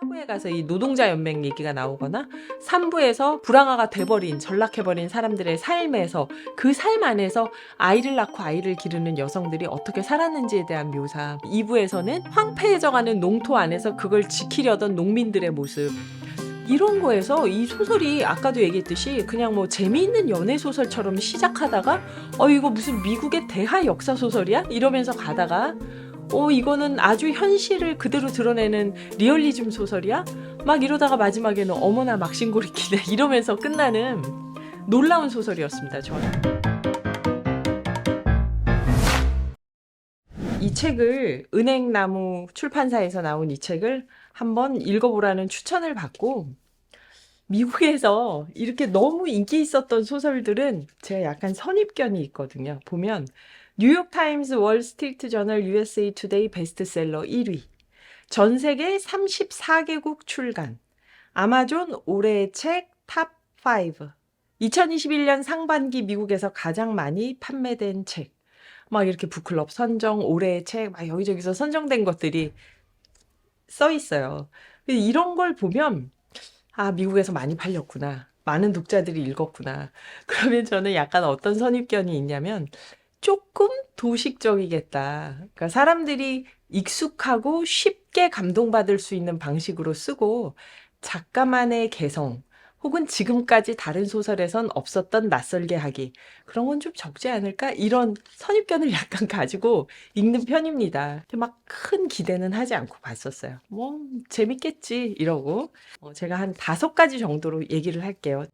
4부에 가서 이 노동자 연맹 얘기가 나오거나 3부에서 불황아가 돼버린 전락해버린 사람들의 삶에서 그 삶 안에서 아이를 낳고 아이를 기르는 여성들이 어떻게 살았는지에 대한 묘사. 2부에서는 황폐해져가는 농토 안에서 그걸 지키려던 농민들의 모습. 이런 거에서 이 소설이 아까도 얘기했듯이 그냥 뭐 재미있는 연애 소설처럼 시작하다가 어 이거 무슨 미국의 대하 역사 소설이야? 이러면서 가다가 어 이거는 아주 현실을 그대로 드러내는 리얼리즘 소설이야? 막 이러다가 마지막에는 어머나 막신고리키네. 이러면서 끝나는 놀라운 소설이었습니다 저는. 이 책을 은행나무 출판사에서 나온 이 책을 한번 읽어보라는 추천을 받고 미국에서 이렇게 너무 인기 있었던 소설들은 제가 약간 선입견이 있거든요. 보면 뉴욕타임스, 월스트리트 저널, USA 투데이 베스트셀러 1위, 전 세계 34개국 출간, 아마존 올해의 책 탑 5, 2021년 상반기 미국에서 가장 많이 판매된 책, 막 이렇게 북클럽 선정, 올해의 책, 막 여기저기서 선정된 것들이 써 있어요. 이런 걸 보면 아, 미국에서 많이 팔렸구나. 많은 독자들이 읽었구나. 그러면 저는 약간 어떤 선입견이 있냐면 조금 도식적이겠다. 그러니까 사람들이 익숙하고 쉽게 감동받을 수 있는 방식으로 쓰고 작가만의 개성 혹은 지금까지 다른 소설에선 없었던 낯설게 하기 그런 건 좀 적지 않을까? 이런 선입견을 약간 가지고 읽는 편입니다. 막 큰 기대는 하지 않고 봤었어요. 뭐 재밌겠지 이러고 어, 제가 한 다섯 가지 정도로 얘기를 할게요.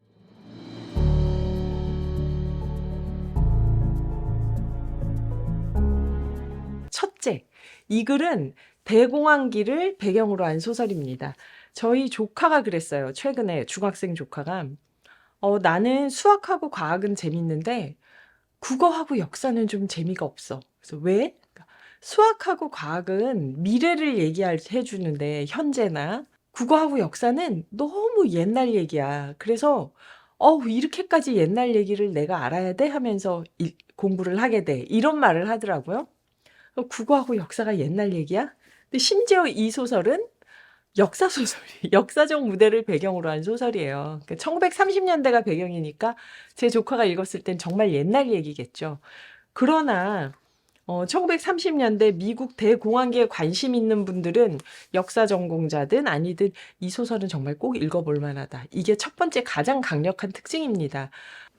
이 글은 대공황기를 배경으로 한 소설입니다. 저희 조카가 그랬어요. 최근에 중학생 조카가 어, 나는 수학하고 과학은 재밌는데 국어하고 역사는 좀 재미가 없어. 그래서 왜? 그러니까 수학하고 과학은 미래를 얘기해 주는데 현재나 국어하고 역사는 너무 옛날 얘기야. 그래서 어우 이렇게까지 옛날 얘기를 내가 알아야 돼 하면서 이- 공부를 하게 돼. 이런 말을 하더라고요. 어, 국어하고 역사가 옛날 얘기야? 근데 심지어 이 소설은 역사 소설, 역사적 무대를 배경으로 한 소설이에요. 1930년대가 배경이니까 제 조카가 읽었을 땐 정말 옛날 얘기겠죠. 그러나 어, 1930년대 미국 대공황기에 관심 있는 분들은 역사 전공자든 아니든 이 소설은 정말 꼭 읽어볼 만하다. 이게 첫 번째 가장 강력한 특징입니다.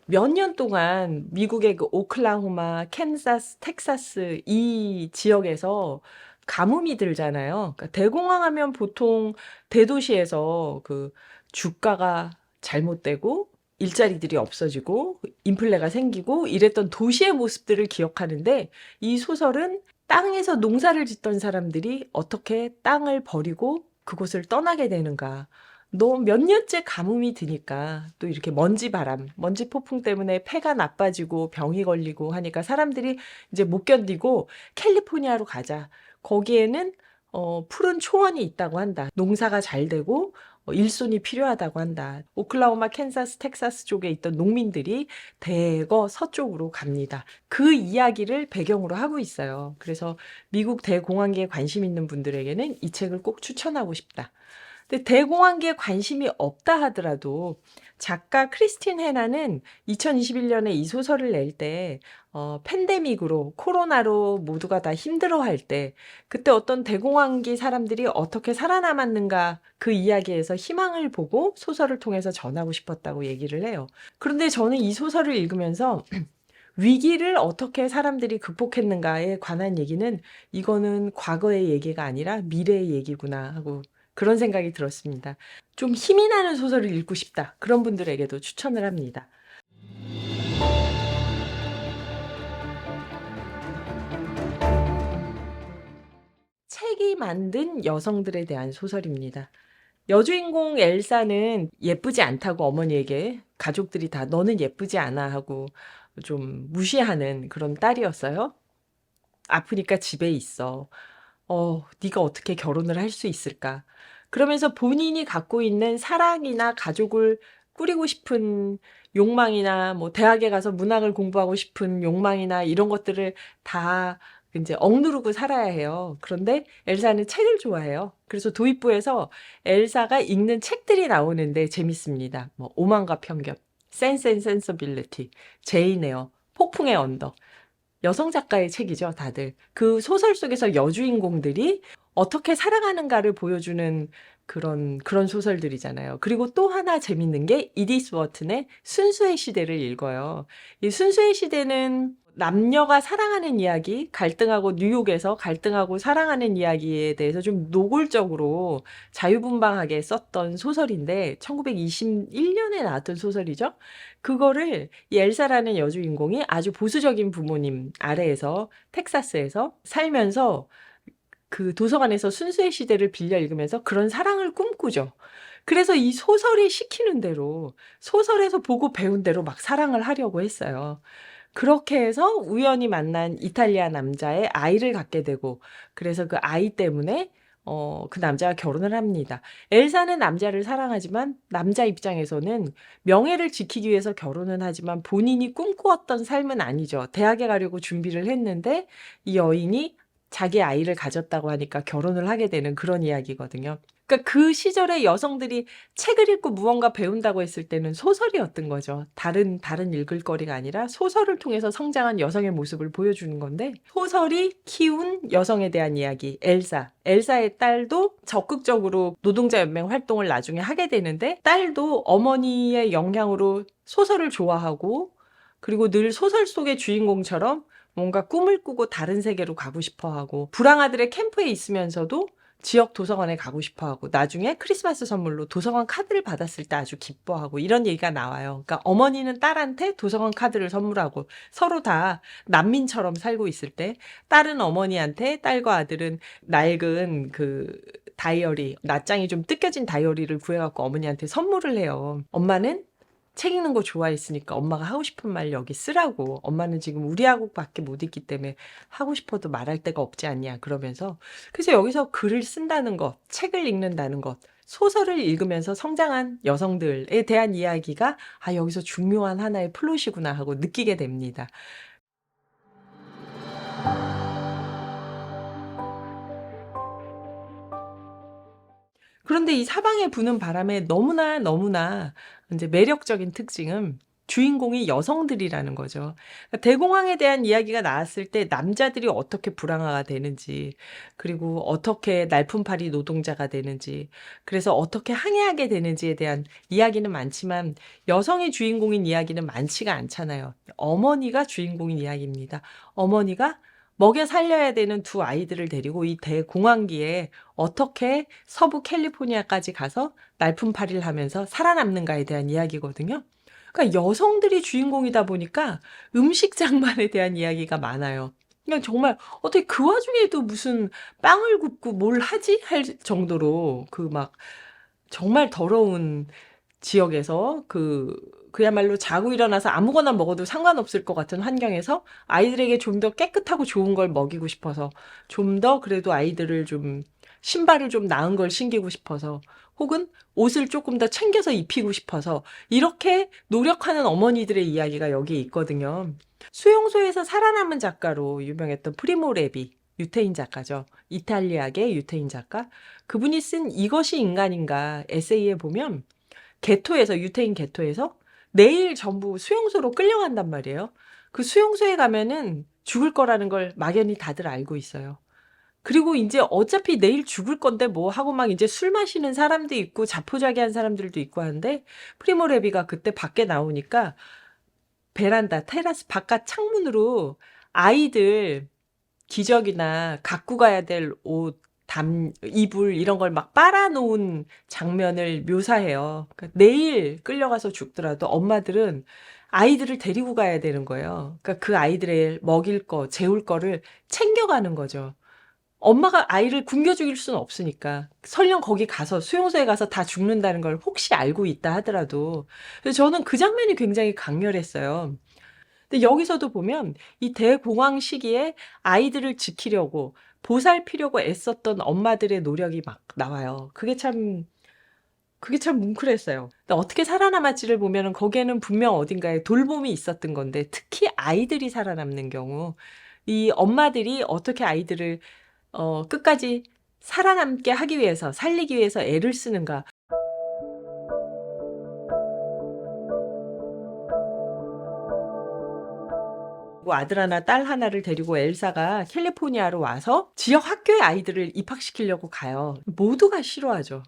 몇 년 동안 미국의 그 오클라호마, 캔사스, 텍사스 이 지역에서 가뭄이 들잖아요. 그러니까 대공황 하면 보통 대도시에서 그 주가가 잘못되고 일자리들이 없어지고 인플레가 생기고 이랬던 도시의 모습들을 기억하는데 이 소설은 땅에서 농사를 짓던 사람들이 어떻게 땅을 버리고 그곳을 떠나게 되는가. 너몇 년째 가뭄이 드니까 또 이렇게 먼지 바람, 먼지 폭풍 때문에 폐가 나빠지고 병이 걸리고 하니까 사람들이 이제 못 견디고 캘리포니아로 가자. 거기에는 어, 푸른 초원이 있다고 한다. 농사가 잘 되고 어, 일손이 필요하다고 한다. 오클라호마, 캔사스, 텍사스 쪽에 있던 농민들이 대거 서쪽으로 갑니다. 그 이야기를 배경으로 하고 있어요. 그래서 미국 대공황기에 관심 있는 분들에게는 이 책을 꼭 추천하고 싶다. 근데 대공황기에 관심이 없다 하더라도 작가 크리스틴 헤나는 2021년에 이 소설을 낼 때, 어, 팬데믹으로, 코로나로 모두가 다 힘들어 할 때, 그때 어떤 대공황기 사람들이 어떻게 살아남았는가 그 이야기에서 희망을 보고 소설을 통해서 전하고 싶었다고 얘기를 해요. 그런데 저는 이 소설을 읽으면서 위기를 어떻게 사람들이 극복했는가에 관한 얘기는 이거는 과거의 얘기가 아니라 미래의 얘기구나 하고 그런 생각이 들었습니다. 좀 힘이 나는 소설을 읽고 싶다. 그런 분들에게도 추천을 합니다. 책이 만든 여성들에 대한 소설입니다. 여주인공 엘사는 예쁘지 않다고 어머니에게 가족들이 다 너는 예쁘지 않아 하고 좀 무시하는 그런 딸이었어요. 아프니까 집에 있어. 어, 네가 어떻게 결혼을 할 수 있을까? 그러면서 본인이 갖고 있는 사랑이나 가족을 꾸리고 싶은 욕망이나 뭐 대학에 가서 문학을 공부하고 싶은 욕망이나 이런 것들을 다 이제 억누르고 살아야 해요. 그런데 엘사는 책을 좋아해요. 그래서 도입부에서 엘사가 읽는 책들이 나오는데 재밌습니다. 뭐 오만과 편견, 센스 앤 센서빌리티, 제인 에어, 폭풍의 언덕. 여성 작가의 책이죠, 다들. 그 소설 속에서 여주인공들이 어떻게 살아가는가를 보여주는 그런 그런 소설들이잖아요. 그리고 또 하나 재밌는 게 이디스 워튼의 순수의 시대를 읽어요. 이 순수의 시대는 남녀가 사랑하는 이야기, 갈등하고 뉴욕에서 갈등하고 사랑하는 이야기에 대해서 좀 노골적으로 자유분방하게 썼던 소설인데 1921년에 나왔던 소설이죠. 그거를 이 엘사라는 여주인공이 아주 보수적인 부모님 아래에서 텍사스에서 살면서 그 도서관에서 순수의 시대를 빌려 읽으면서 그런 사랑을 꿈꾸죠. 그래서 이 소설이 시키는 대로 소설에서 보고 배운 대로 막 사랑을 하려고 했어요. 그렇게 해서 우연히 만난 이탈리아 남자의 아이를 갖게 되고 그래서 그 아이 때문에 어, 그 남자와 결혼을 합니다. 엘사는 남자를 사랑하지만 남자 입장에서는 명예를 지키기 위해서 결혼은 하지만 본인이 꿈꾸었던 삶은 아니죠. 대학에 가려고 준비를 했는데 이 여인이 자기 아이를 가졌다고 하니까 결혼을 하게 되는 그런 이야기거든요. 그러니까 그 시절에 여성들이 책을 읽고 무언가 배운다고 했을 때는 소설이었던 거죠. 다른 다른 읽을 거리가 아니라 소설을 통해서 성장한 여성의 모습을 보여주는 건데 소설이 키운 여성에 대한 이야기 엘사. 엘사의 딸도 적극적으로 노동자 연맹 활동을 나중에 하게 되는데 딸도 어머니의 영향으로 소설을 좋아하고 그리고 늘 소설 속의 주인공처럼 뭔가 꿈을 꾸고 다른 세계로 가고 싶어 하고 불황아들의 캠프에 있으면서도 지역 도서관에 가고 싶어 하고 나중에 크리스마스 선물로 도서관 카드를 받았을 때 아주 기뻐하고 이런 얘기가 나와요. 그러니까 어머니는 딸한테 도서관 카드를 선물하고 서로 다 난민처럼 살고 있을 때 딸은 어머니한테 딸과 아들은 낡은 그 다이어리, 낱장이 좀 뜯겨진 다이어리를 구해갖고 어머니한테 선물을 해요. 엄마는 책 읽는 거 좋아했으니까 엄마가 하고 싶은 말 여기 쓰라고. 엄마는 지금 우리하고밖에 못 읽기 때문에 하고 싶어도 말할 데가 없지 않냐. 그러면서. 그래서 여기서 글을 쓴다는 것, 책을 읽는다는 것, 소설을 읽으면서 성장한 여성들에 대한 이야기가 아, 여기서 중요한 하나의 플롯이구나 하고 느끼게 됩니다. 그런데 이 사방에 부는 바람에 너무나 너무나 이제 매력적인 특징은 주인공이 여성들이라는 거죠. 그러니까 대공황에 대한 이야기가 나왔을 때 남자들이 어떻게 불황화가 되는지, 그리고 어떻게 날품팔이 노동자가 되는지, 그래서 어떻게 항해하게 되는지에 대한 이야기는 많지만 여성이 주인공인 이야기는 많지가 않잖아요. 어머니가 주인공인 이야기입니다. 어머니가 먹여 살려야 되는 두 아이들을 데리고 이 대공황기에 어떻게 서부 캘리포니아까지 가서 날품팔이를 하면서 살아남는가에 대한 이야기거든요. 그러니까 여성들이 주인공이다 보니까 음식 장만에 대한 이야기가 많아요. 그냥 정말 어떻게 그 와중에도 무슨 빵을 굽고 뭘 하지? 할 정도로 그 막 정말 더러운 지역에서 그 그야말로 자고 일어나서 아무거나 먹어도 상관없을 것 같은 환경에서 아이들에게 좀 더 깨끗하고 좋은 걸 먹이고 싶어서 좀 더 그래도 아이들을 좀 신발을 좀 나은 걸 신기고 싶어서 혹은 옷을 조금 더 챙겨서 입히고 싶어서 이렇게 노력하는 어머니들의 이야기가 여기에 있거든요. 수용소에서 살아남은 작가로 유명했던 프리모 레비, 유태인 작가죠. 이탈리아계 유태인 작가. 그분이 쓴 이것이 인간인가 에세이에 보면 개토에서 유태인 개토에서 내일 전부 수용소로 끌려간단 말이에요. 그 수용소에 가면은 죽을 거라는 걸 막연히 다들 알고 있어요. 그리고 이제 어차피 내일 죽을 건데 뭐 하고 막 이제 술 마시는 사람도 있고 자포자기한 사람들도 있고 하는데 프리모 레비가 그때 밖에 나오니까 베란다, 테라스 바깥 창문으로 아이들 기저귀나 갖고 가야 될 옷, 담, 이불 이런 걸 막 빨아놓은 장면을 묘사해요. 그러니까 내일 끌려가서 죽더라도 엄마들은 아이들을 데리고 가야 되는 거예요. 그러니까 그 아이들의 먹일 거, 재울 거를 챙겨가는 거죠. 엄마가 아이를 굶겨 죽일 수는 없으니까 설령 거기 가서 수용소에 가서 다 죽는다는 걸 혹시 알고 있다 하더라도 저는 그 장면이 굉장히 강렬했어요. 근데 여기서도 보면 이 대공황 시기에 아이들을 지키려고 보살피려고 애썼던 엄마들의 노력이 막 나와요. 그게 참 그게 참 뭉클했어요. 어떻게 살아남았지를 보면은 거기에는 분명 어딘가에 돌봄이 있었던 건데 특히 아이들이 살아남는 경우 이 엄마들이 어떻게 아이들을 어, 끝까지 살아남게 하기 위해서, 살리기 위해서 애를 쓰는가. 뭐 아들 하나, 딸 하나를 데리고 엘사가 캘리포니아로 와서 지역 학교에 아이들을 입학시키려고 가요. 모두가 싫어하죠.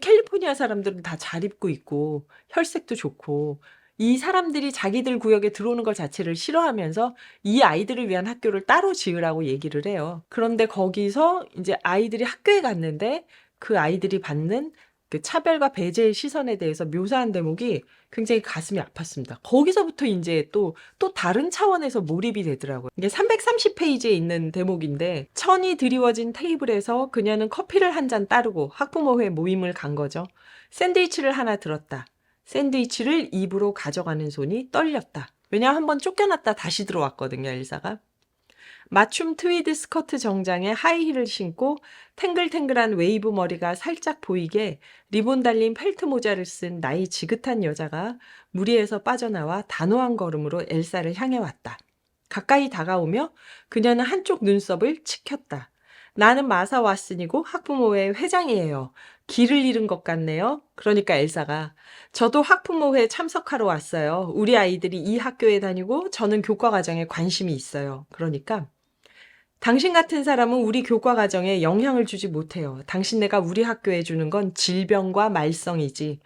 캘리포니아 사람들은 다 잘 입고 있고, 혈색도 좋고, 이 사람들이 자기들 구역에 들어오는 것 자체를 싫어하면서 이 아이들을 위한 학교를 따로 지으라고 얘기를 해요. 그런데 거기서 이제 아이들이 학교에 갔는데 그 아이들이 받는 그 차별과 배제의 시선에 대해서 묘사한 대목이 굉장히 가슴이 아팠습니다. 거기서부터 이제 또, 또 다른 차원에서 몰입이 되더라고요. 이게 330페이지에 있는 대목인데, 천이 드리워진 테이블에서 그녀는 커피를 한 잔 따르고 학부모회 모임을 간 거죠. 샌드위치를 하나 들었다. 샌드위치를 입으로 가져가는 손이 떨렸다. 왜냐 한번 쫓겨났다 다시 들어왔거든요, 엘사가. 맞춤 트위드 스커트 정장에 하이힐을 신고 탱글탱글한 웨이브 머리가 살짝 보이게 리본 달린 펠트 모자를 쓴 나이 지긋한 여자가 무리에서 빠져나와 단호한 걸음으로 엘사를 향해 왔다. 가까이 다가오며 그녀는 한쪽 눈썹을 치켰다. 나는 마사 왓슨이고 학부모회 회장이에요. 길을 잃은 것 같네요. 그러니까 엘사가 저도 학부모회에 참석하러 왔어요. 우리 아이들이 이 학교에 다니고 저는 교과 과정에 관심이 있어요. 그러니까 당신 같은 사람은 우리 교과 과정에 영향을 주지 못해요. 당신네가 우리 학교에 주는 건 질병과 말썽이지.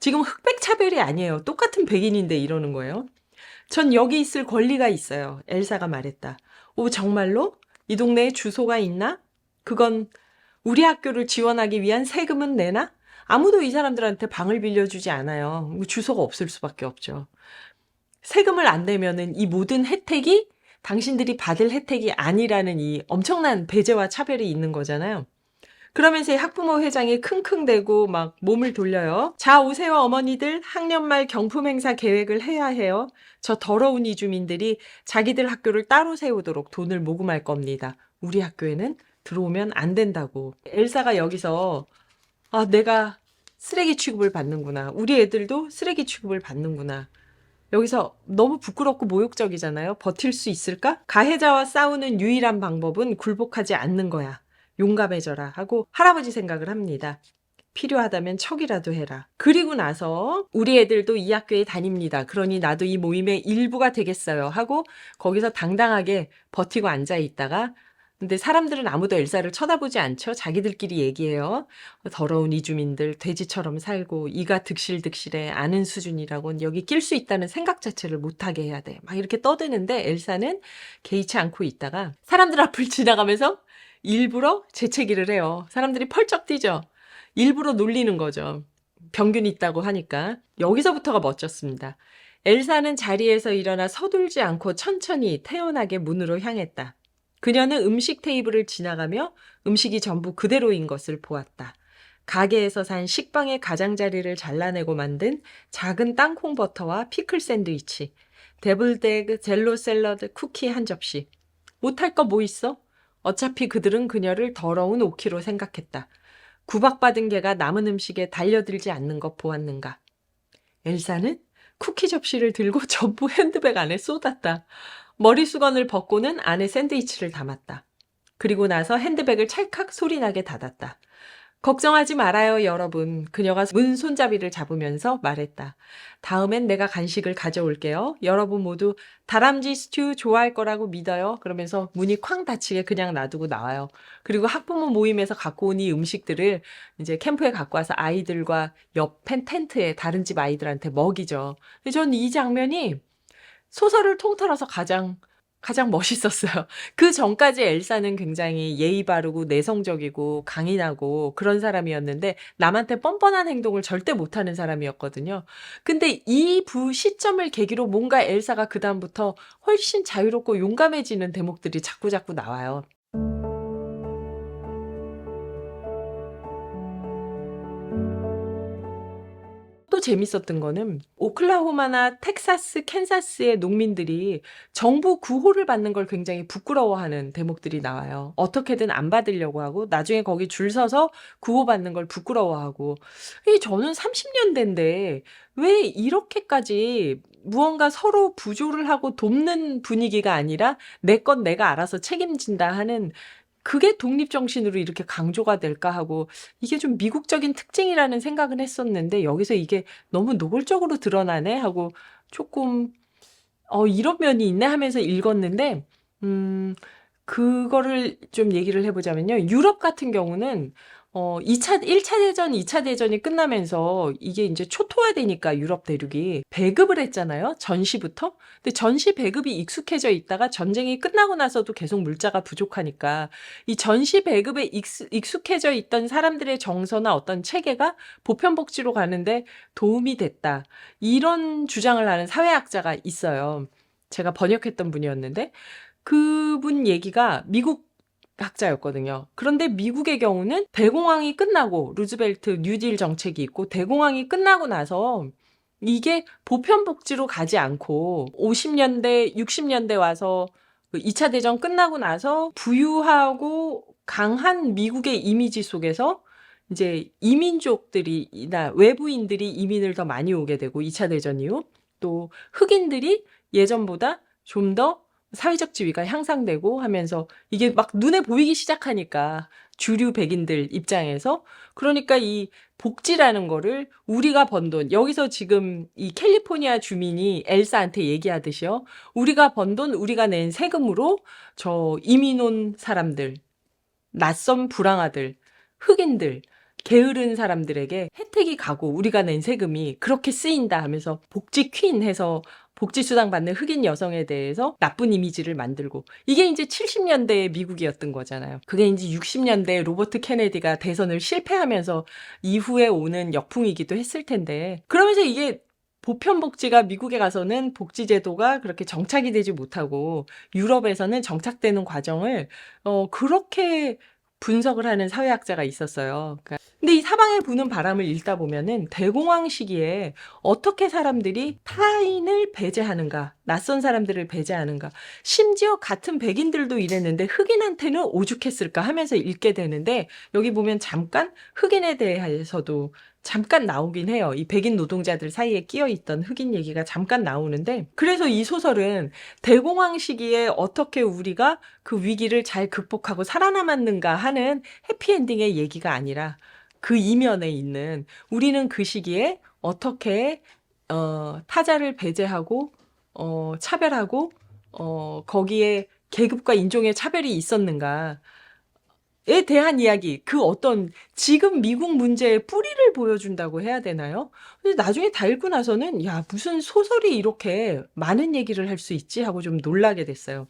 지금 흑백 차별이 아니에요. 똑같은 백인인데 이러는 거예요. 전 여기 있을 권리가 있어요. 엘사가 말했다. 오, 정말로? 이 동네에 주소가 있나? 그건 우리 학교를 지원하기 위한 세금은 내나? 아무도 이 사람들한테 방을 빌려주지 않아요. 뭐 주소가 없을 수밖에 없죠. 세금을 안 내면은 이 모든 혜택이 당신들이 받을 혜택이 아니라는 이 엄청난 배제와 차별이 있는 거잖아요. 그러면서 이 학부모 회장이 킁킁대고 막 몸을 돌려요. 자, 오세요, 어머니들. 학년 말 경품 행사 계획을 해야 해요. 저 더러운 이주민들이 자기들 학교를 따로 세우도록 돈을 모금할 겁니다. 우리 학교에는 들어오면 안 된다고. 엘사가 여기서 아, 내가 쓰레기 취급을 받는구나. 우리 애들도 쓰레기 취급을 받는구나. 여기서 너무 부끄럽고 모욕적이잖아요. 버틸 수 있을까? 가해자와 싸우는 유일한 방법은 굴복하지 않는 거야. 용감해져라 하고 할아버지 생각을 합니다. 필요하다면 척이라도 해라. 그리고 나서 우리 애들도 이 학교에 다닙니다. 그러니 나도 이 모임의 일부가 되겠어요. 하고 거기서 당당하게 버티고 앉아 있다가 근데 사람들은 아무도 엘사를 쳐다보지 않죠. 자기들끼리 얘기해요. 더러운 이주민들 돼지처럼 살고 이가 득실득실해 아는 수준이라곤 여기 낄 수 있다는 생각 자체를 못하게 해야 돼. 막 이렇게 떠드는데 엘사는 개의치 않고 있다가 사람들 앞을 지나가면서 일부러 재채기를 해요. 사람들이 펄쩍 뛰죠. 일부러 놀리는 거죠. 병균 있다고 하니까. 여기서부터가 멋졌습니다. 엘사는 자리에서 일어나 서둘지 않고 천천히 태연하게 문으로 향했다. 그녀는 음식 테이블을 지나가며 음식이 전부 그대로인 것을 보았다. 가게에서 산 식빵의 가장자리를 잘라내고 만든 작은 땅콩 버터와 피클 샌드위치, 데블데그, 젤로 샐러드, 쿠키 한 접시. 못할 거 뭐 있어? 어차피 그들은 그녀를 더러운 오키로 생각했다. 구박받은 개가 남은 음식에 달려들지 않는 것 보았는가. 엘사는 쿠키 접시를 들고 전부 핸드백 안에 쏟았다. 머리 수건을 벗고는 안에 샌드위치를 담았다. 그리고 나서 핸드백을 찰칵 소리나게 닫았다. 걱정하지 말아요, 여러분. 그녀가 문 손잡이를 잡으면서 말했다. 다음엔 내가 간식을 가져올게요. 여러분 모두 다람쥐 스튜 좋아할 거라고 믿어요. 그러면서 문이 쾅 닫히게 그냥 놔두고 나와요. 그리고 학부모 모임에서 갖고 온 이 음식들을 이제 캠프에 갖고 와서 아이들과 옆펜 텐트에 다른 집 아이들한테 먹이죠. 근데 전 이 장면이 소설을 통틀어서 가장 가장 멋있었어요. 그 전까지 엘사는 굉장히 예의 바르고 내성적이고 강인하고 그런 사람이었는데 남한테 뻔뻔한 행동을 절대 못하는 사람이었거든요. 근데 이 부 시점을 계기로 뭔가 엘사가 그다음부터 훨씬 자유롭고 용감해지는 대목들이 자꾸자꾸 나와요. 재밌었던 거는 오클라호마나 텍사스, 캔사스의 농민들이 정부 구호를 받는 걸 굉장히 부끄러워하는 대목들이 나와요. 어떻게든 안 받으려고 하고 나중에 거기 줄 서서 구호 받는 걸 부끄러워하고 이 저는 30년대인데 왜 이렇게까지 무언가 서로 부조를 하고 돕는 분위기가 아니라 내 건 내가 알아서 책임진다 하는 그게 독립 정신으로 이렇게 강조가 될까 하고 이게 좀 미국적인 특징이라는 생각은 했었는데 여기서 이게 너무 노골적으로 드러나네 하고 조금 어, 이런 면이 있네 하면서 읽었는데, 음, 그거를 좀 얘기를 해보자면요. 유럽 같은 경우는, 어, 2차, 1차 대전, 2차 대전이 끝나면서 이게 이제 초토화되니까 유럽 대륙이 배급을 했잖아요. 전시부터. 근데 전시 배급이 익숙해져 있다가 전쟁이 끝나고 나서도 계속 물자가 부족하니까 이 전시 배급에 익숙, 익숙해져 있던 사람들의 정서나 어떤 체계가 보편복지로 가는데 도움이 됐다. 이런 주장을 하는 사회학자가 있어요. 제가 번역했던 분이었는데 그분 얘기가 미국 학자였거든요. 그런데 미국의 경우는 대공황이 끝나고 루즈벨트 뉴딜 정책이 있고 대공황이 끝나고 나서 이게 보편복지로 가지 않고 50년대, 60년대 와서 그 2차 대전 끝나고 나서 부유하고 강한 미국의 이미지 속에서 이제 이민족들이나 외부인들이 이민을 더 많이 오게 되고 2차 대전 이후 또 흑인들이 예전보다 좀더 사회적 지위가 향상되고 하면서 이게 막 눈에 보이기 시작하니까 주류 백인들 입장에서 그러니까 이 복지라는 거를 우리가 번 돈, 여기서 지금 이 캘리포니아 주민이 엘사한테 얘기하듯이요. 우리가 번 돈, 우리가 낸 세금으로 저 이민 온 사람들, 낯선 불황아들, 흑인들, 게으른 사람들에게 혜택이 가고 우리가 낸 세금이 그렇게 쓰인다 하면서 복지 퀸 해서 복지 수당 받는 흑인 여성에 대해서 나쁜 이미지를 만들고 이게 이제 70년대의 미국이었던 거잖아요. 그게 이제 60년대 로버트 케네디가 대선을 실패하면서 이후에 오는 역풍이기도 했을 텐데 그러면서 이게 보편복지가 미국에 가서는 복지제도가 그렇게 정착이 되지 못하고 유럽에서는 정착되는 과정을 어 그렇게 분석을 하는 사회학자가 있었어요. 그러니까 근데 이 사방에 부는 바람을 읽다 보면은 대공황 시기에 어떻게 사람들이 타인을 배제하는가, 낯선 사람들을 배제하는가, 심지어 같은 백인들도 이랬는데 흑인한테는 오죽했을까 하면서 읽게 되는데 여기 보면 잠깐 흑인에 대해서도 잠깐 나오긴 해요. 이 백인 노동자들 사이에 끼어 있던 흑인 얘기가 잠깐 나오는데 그래서 이 소설은 대공황 시기에 어떻게 우리가 그 위기를 잘 극복하고 살아남았는가 하는 해피엔딩의 얘기가 아니라 그 이면에 있는 우리는 그 시기에 어떻게 어, 타자를 배제하고 어, 차별하고 어, 거기에 계급과 인종의 차별이 있었는가 에 대한 이야기, 그 어떤 지금 미국 문제의 뿌리를 보여준다고 해야 되나요? 근데 나중에 다 읽고 나서는 야, 무슨 소설이 이렇게 많은 얘기를 할 수 있지 하고 좀 놀라게 됐어요.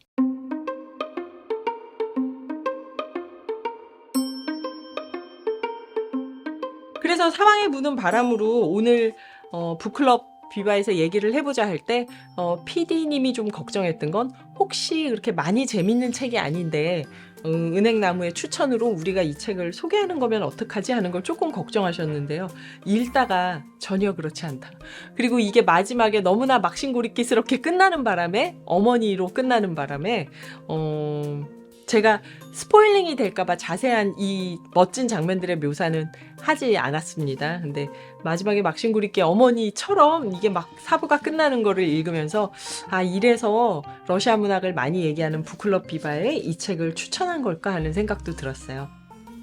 그래서 사방에 부는 바람으로 오늘 어, 북클럽 비바에서 얘기를 해보자 할 때 어, PD님이 좀 걱정했던 건 혹시 그렇게 많이 재밌는 책이 아닌데 어, 은행나무의 추천으로 우리가 이 책을 소개하는 거면 어떡하지 하는 걸 조금 걱정하셨는데요. 읽다가 전혀 그렇지 않다. 그리고 이게 마지막에 너무나 막신고리끼스럽게 끝나는 바람에 어머니로 끝나는 바람에 어 제가 스포일링이 될까봐 자세한 이 멋진 장면들의 묘사는 하지 않았습니다. 근데 마지막에 막신구리께 어머니처럼 이게 막 사부가 끝나는 거를 읽으면서 아 이래서 러시아 문학을 많이 얘기하는 북클럽 비바에 이 책을 추천한 걸까 하는 생각도 들었어요.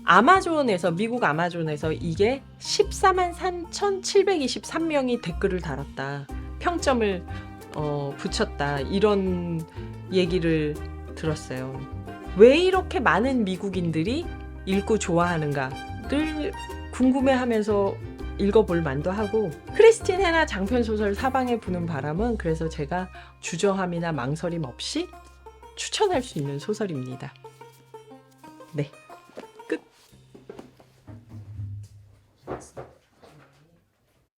아마존에서 미국 아마존에서 이게 14만 3,723명이 댓글을 달았다. 평점을 어, 붙였다. 이런 얘기를 들었어요. 왜 이렇게 많은 미국인들이 읽고 좋아하는가를 궁금해하면서 읽어볼 만도 하고 크리스틴 헤나 장편 소설 사방에 부는 바람은 그래서 제가 주저함이나 망설임 없이 추천할 수 있는 소설입니다. 네. 끝.